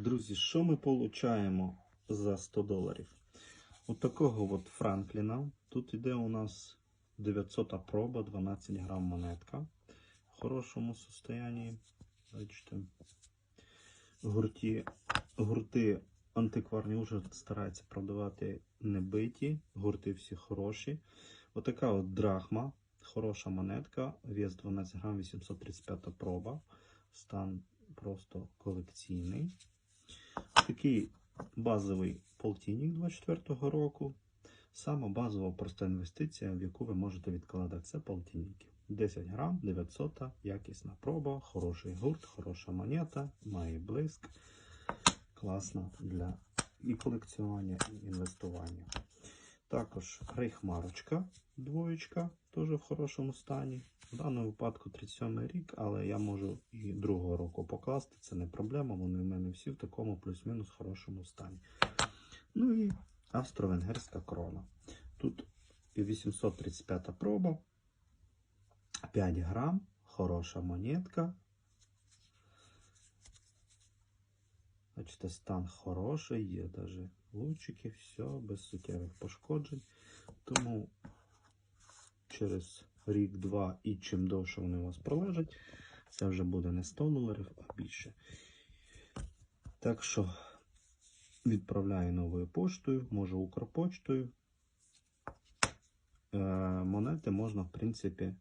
Друзі, що ми получаємо за 100 доларів? От такого от Франкліна. Тут іде у нас 900 проба, 12 грам монетка. В хорошому состоянні. Бачите. Гурті, гурти антикварні вже стараються продавати небиті. Гурти всі хороші. Отака от драхма. Хороша монетка. Вес 12 грам, 835 проба. Стан просто колекційний. Такий базовий полтинник 24 року. Сама базова проста інвестиція, в яку ви можете відкладати, це полтинники. 10 грам, 900, якісна проба, хороший гурт, хороша монета, має блиск. Класна для і колекціонування, і інвестування. Також рейхмарочка, двоєчка, теж в хорошому стані. В даному випадку 37 рік, але я можу і другого року покласти, це не проблема. Вони в мене всі в такому плюс-мінус хорошому стані. Ну і австро-венгерська крона. Тут 835 проба, 5 грам, хороша монетка. Бачите, стан хороший, є навіть лучики, все, без суттєвих пошкоджень. Тому через рік-два і чим довше вони у вас пролежать, це вже буде не 100 доларів, а більше. Так що відправляю новою поштою, може Укрпочтою. Е, монети можна, в принципі,